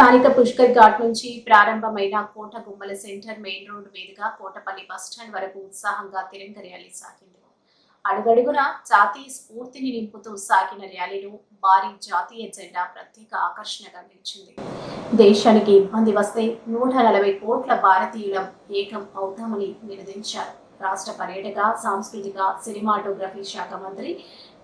స్థానిక పుష్కర్ ఘాట్ నుంచి ప్రారంభమైన Kota Gummala centre main road మీదుగా కోటపల్లి బస్టాండ్ వరకు ఉత్సాహంగా తిరంగ ర్యాలీ సాగింది. అడుగడుగున జాతీయ స్ఫూర్తిని నింపుతూ సాగిన ర్యాలీలో భారీ జాతీయ జెండా ప్రత్యేక ఆకర్షణగా నిలిచింది. దేశానికి ఇబ్బంది వస్తే నూట నలభై కోట్ల భారతీయులం ఏకం అవుతామని నినదించారు. రాష్ట్ర పర్యాటక సాంస్కృతిక సినిమాటోగ్రఫీ శాఖ మంత్రి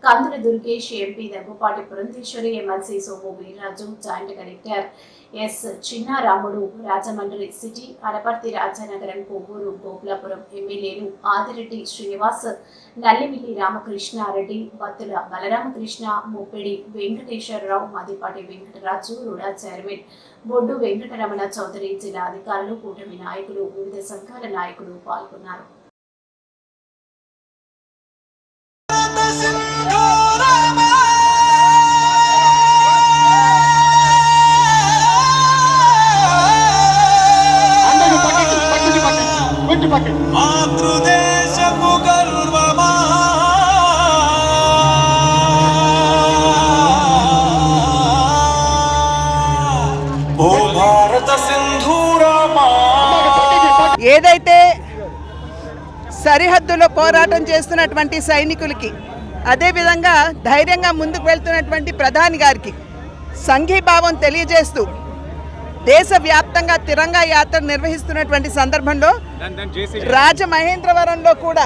Kandula Durgesh MP Daggubati Purandeswari MLC Somu Veerraju joint collector S Chinnaramudu Rajahmundry city Anaparthi Rajanagaram Kovvur Gokulapuram ఎమ్మెల్యేలు ఆదిరెడ్డి శ్రీనివాస్ నల్లిమిల్లి రామకృష్ణారెడ్డి బత్తుల బలరామకృష్ణ ముప్పిడి వెంకటేశ్వరరావు మదిపాటి వెంకటరాజు రుడా చైర్మన్ బొడ్డు వెంకటరమణ చౌదరి జిల్లా అధికారులు కూటమి నాయకులు వివిధ సంఘాల నాయకులు పాల్గొన్నారు. గర్వమా. ఓ భారత ఏదైతే సరిహద్దులో పోరాటం చేస్తున్నటువంటి సైనికులకి అదేవిధంగా ధైర్యంగా ముందుకు వెళ్తున్నటువంటి ప్రధాని గారికి సంఘీభావం తెలియజేస్తూ దేశవ్యాప్తంగా తిరంగా యాత్ర నిర్వహిస్తున్నటువంటి సందర్భంలో రాజమహేంద్రవరంలో కూడా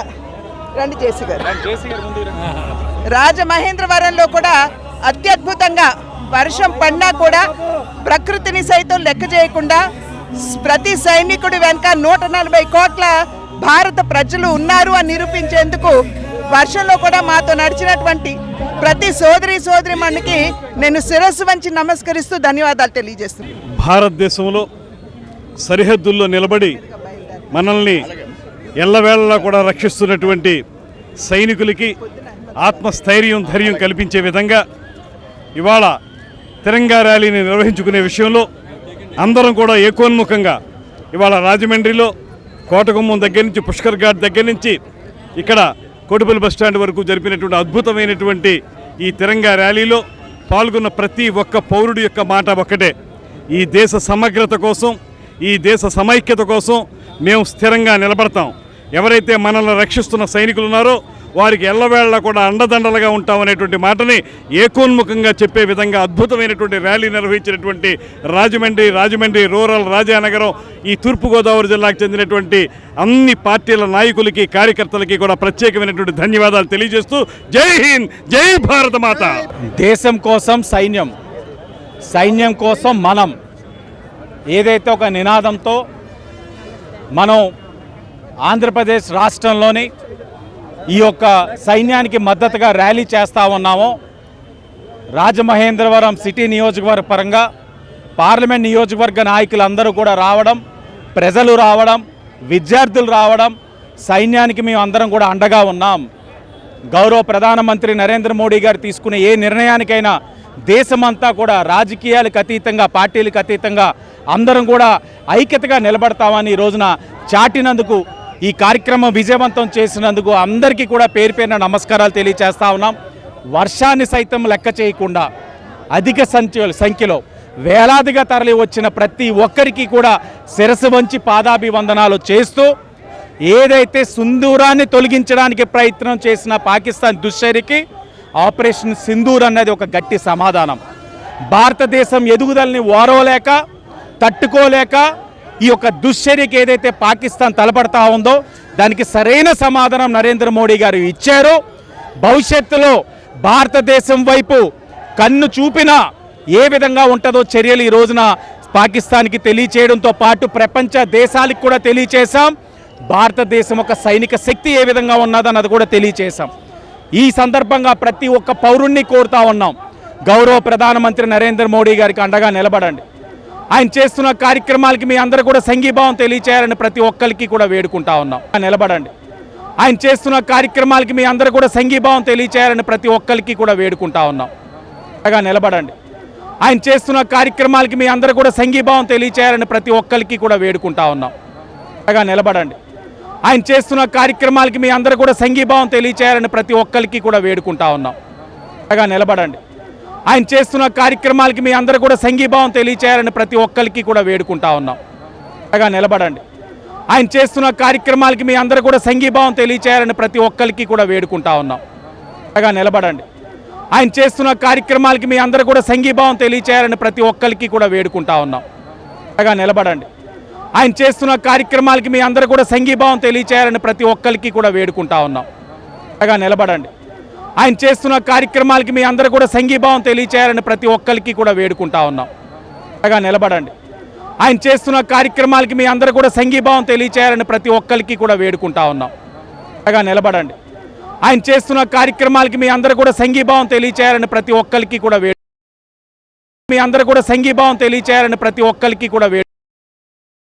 రండి జేసీ గారు. రాజమహేంద్రవరంలో కూడా అత్యద్భుతంగా వర్షం పడినా కూడా ప్రకృతిని సైతం లెక్క చేయకుండా ప్రతి సైనికుడి వెనుక నూట నలభై కోట్ల భారత ప్రజలు ఉన్నారు అని నిరూపించేందుకు వర్షంలో కూడా మాతో నడిచినటువంటి ప్రతి సోదరి సోదరి మనకి నేను శిరస్సు వంచి నమస్కరిస్తూ ధన్యవాదాలు తెలియజేస్తున్నాను. భారతదేశంలో సరిహద్దుల్లో నిలబడి మనల్ని ఎల్లవేళలా కూడా రక్షిస్తున్నటువంటి సైనికులకి ఆత్మస్థైర్యం ధైర్యం కల్పించే విధంగా ఇవాళ తిరంగా ర్యాలీని నిర్వహించుకునే విషయంలో అందరం కూడా ఏకోన్ముఖంగా ఇవాళ రాజమండ్రిలో కోటగుమ్మం దగ్గర నుంచి పుష్కర్ ఘాట్ దగ్గర నుంచి ఇక్కడ కోటిపల్లి బస్టాండ్ వరకు జరిపినటువంటి అద్భుతమైనటువంటి ఈ తిరంగా ర్యాలీలో పాల్గొన్న ప్రతి ఒక్క పౌరుడి యొక్క మాట ఒక్కటే. ఈ దేశ సమగ్రత కోసం ఈ దేశ సమైక్యత కోసం మేము స్థిరంగా నిలబడతాం. ఎవరైతే మనల్ని రక్షిస్తున్న సైనికులు ఉన్నారో వారికి ఎల్లవేళలా కూడా అండదండలుగా ఉంటామనేటువంటి మాటని ఏకోన్ముఖంగా చెప్పే విధంగా అద్భుతమైనటువంటి ర్యాలీ నిర్వహించినటువంటి రాజమండ్రి రాజమండ్రి రూరల్ రాజానగరం ఈ తూర్పుగోదావరి జిల్లాకు చెందినటువంటి అన్ని పార్టీల నాయకులకి కార్యకర్తలకి కూడా ప్రత్యేకమైనటువంటి ధన్యవాదాలు తెలియజేస్తూ జై హింద్ జై భారత మాత. దేశం కోసం సైన్యం సైన్యం కోసం మనం ఏదైతే ఒక నినాదంతో మనం ఆంధ్రప్రదేశ్ రాష్ట్రంలోని ఈ యొక్క సైన్యానికి మద్దతుగా ర్యాలీ చేస్తూ ఉన్నాము. రాజమహేంద్రవరం సిటీ నియోజకవర్గ పరంగా పార్లమెంట్ నియోజకవర్గ నాయకులందరూ కూడా రావడం ప్రజలు రావడం విద్యార్థులు రావడం సైన్యానికి మేము అందరం కూడా అండగా ఉన్నాం. గౌరవ ప్రధానమంత్రి నరేంద్ర మోడీ గారు తీసుకునే ఏ నిర్ణయానికైనా దేశమంతా కూడా రాజకీయాలకు అతీతంగా పార్టీలకు అతీతంగా అందరం కూడా ఐక్యతగా నిలబడతామని ఈ రోజున చాటినందుకు ఈ కార్యక్రమం విజయవంతం చేసినందుకు అందరికీ కూడా పేరు పేరున నమస్కారాలు తెలియచేస్తా ఉన్నాం. వర్షాన్ని సైతం లెక్క చేయకుండా అధిక సంఖ్య సంఖ్యలో వేలాదిగా తరలి వచ్చిన ప్రతి ఒక్కరికి కూడా శిరసు వంచి పాదాభివందనాలు చేస్తూ ఏదైతే సుందూరాన్ని తొలగించడానికి ప్రయత్నం చేసిన పాకిస్తాన్ దుశ్చర్యకి ఆపరేషన్ సింధూర్ అన్నది ఒక గట్టి సమాధానం. భారతదేశం ఎదుగుదలని ఓరవలేక తట్టుకోలేక ఈ యొక్క దుశ్చర్యకి ఏదైతే పాకిస్తాన్ తలపడతా ఉందో దానికి సరైన సమాధానం నరేంద్ర మోడీ గారు ఇచ్చారు. భవిష్యత్తులో భారతదేశం వైపు కన్ను చూపినా ఏ విధంగా ఉంటుందో చర్యలు ఈ రోజున పాకిస్తాన్కి తెలియచేయడంతో పాటు ప్రపంచ దేశాలకు కూడా తెలియచేశాం. భారతదేశం ఒక సైనిక శక్తి ఏ విధంగా ఉన్నదన్నది కూడా తెలియచేశాం. ఈ సందర్భంగా ప్రతి ఒక్క పౌరుణ్ణి కోరుతా ఉన్నాం. గౌరవ ప్రధానమంత్రి నరేంద్ర మోడీ గారికి అండగా నిలబడండి. ఆయన చేస్తున్న కార్యక్రమాలకి మీ అందరూ కూడా సంఘీభావం తెలియచేయాలని ప్రతి ఒక్కరికి కూడా వేడుకుంటా ఉన్నాం. నిలబడండి. ఆయన చేస్తున్న కార్యక్రమాలకి మీ అందరూ కూడా సంఘీభావం తెలియచేయాలని ప్రతి ఒక్కరికి కూడా వేడుకుంటా ఉన్నాం. అండగా నిలబడండి. ఆయన చేస్తున్న కార్యక్రమాలకి మీ అందరూ కూడా సంఘీభావం తెలియచేయాలని ప్రతి ఒక్కరికి కూడా వేడుకుంటా ఉన్నాం. అండగా నిలబడండి. ఆయన చేస్తున్న కార్యక్రమాలకి మీ అందరూ కూడా సంఘీభావం తెలియచేయాలని ప్రతి ఒక్కరికి కూడా వేడుకుంటా ఉన్నాం. అండగా నిలబడండి. ఆయన చేస్తున్న కార్యక్రమాలకి మీ అందరూ కూడా సంఘీభావం తెలియచేయాలని ప్రతి ఒక్కరికి కూడా వేడుకుంటా ఉన్నాం. బాగా నిలబడండి. ఆయన చేస్తున్న కార్యక్రమాలకి మీ అందరూ కూడా సంఘీభావం తెలియచేయాలని ప్రతి ఒక్కరికి కూడా వేడుకుంటా ఉన్నాం. బాగా నిలబడండి. ఆయన చేస్తున్న కార్యక్రమాలకి మీ అందరూ కూడా సంఘీభావం తెలియచేయాలని ప్రతి ఒక్కరికి కూడా వేడుకుంటా ఉన్నాం. బాగా నిలబడండి. ఆయన చేస్తున్న కార్యక్రమాలకి మీ అందరూ కూడా సంఘీభావం తెలియచేయాలని ప్రతి ఒక్కరికి కూడా వేడుకుంటా ఉన్నాం. బాగా నిలబడండి. ఆయన చేస్తున్న కార్యక్రమాలకి మీ అందరూ కూడా సంఘీభావం తెలియచేయాలని ప్రతి ఒక్కరికి కూడా వేడుకుంటా ఉన్నాం. బాగా నిలబడండి. ఆయన చేస్తున్న కార్యక్రమాలకి మీ అందరూ కూడా సంఘీభావం తెలియచేయాలని ప్రతి ఒక్కరికి కూడా వేడుకుంటా ఉన్నాం. బాగా నిలబడండి. ఆయన చేస్తున్న కార్యక్రమాలకి మీ అందరూ కూడా సంఘీభావం తెలియచేయాలని ప్రతి ఒక్కరికి కూడా వేడు మీ అందరూ కూడా సంఘీభావం తెలియచేయాలని ప్రతి ఒక్కరికి కూడా వేడు